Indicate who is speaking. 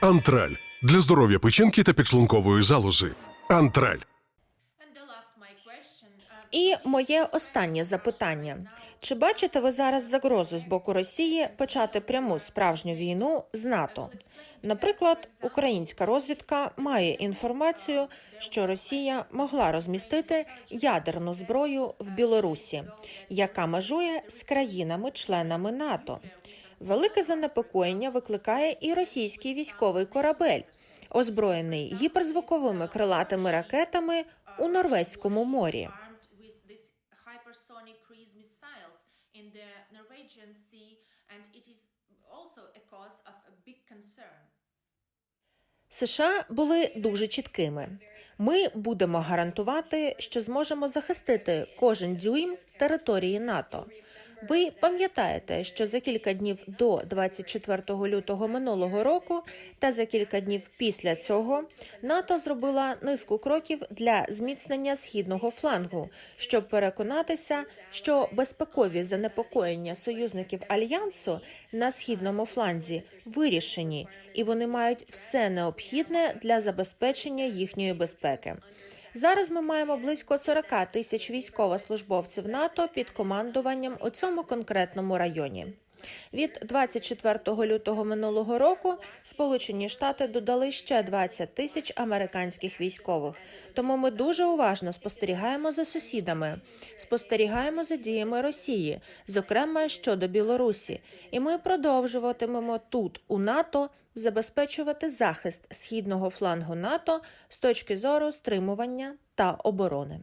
Speaker 1: Антраль для здоров'я печінки та підшлункової залози. Антраль.
Speaker 2: І моє останнє запитання: чи бачите ви зараз загрозу з боку Росії почати пряму справжню війну з НАТО? Наприклад, українська розвідка має інформацію, що Росія могла розмістити ядерну зброю в Білорусі, яка межує з країнами-членами НАТО. Велике занепокоєння викликає і російський військовий корабель, озброєний гіперзвуковими крилатими ракетами у Норвезькому морі. США були дуже чіткими. Ми будемо гарантувати, що зможемо захистити кожен дюйм території НАТО. Ви пам'ятаєте, що за кілька днів до 24 лютого минулого року та за кілька днів після цього НАТО зробила низку кроків для зміцнення східного флангу, щоб переконатися, що безпекові занепокоєння союзників альянсу на східному фланзі вирішені, і вони мають все необхідне для забезпечення їхньої безпеки. Зараз ми маємо близько 40 тисяч військовослужбовців НАТО під командуванням у цьому конкретному районі. Від 24 лютого минулого року Сполучені Штати додали ще 20 тисяч американських військових. Тому ми дуже уважно спостерігаємо за сусідами, спостерігаємо за діями Росії, зокрема щодо Білорусі. І ми продовжуватимемо тут, у НАТО, забезпечувати захист східного флангу НАТО з точки зору стримування та оборони.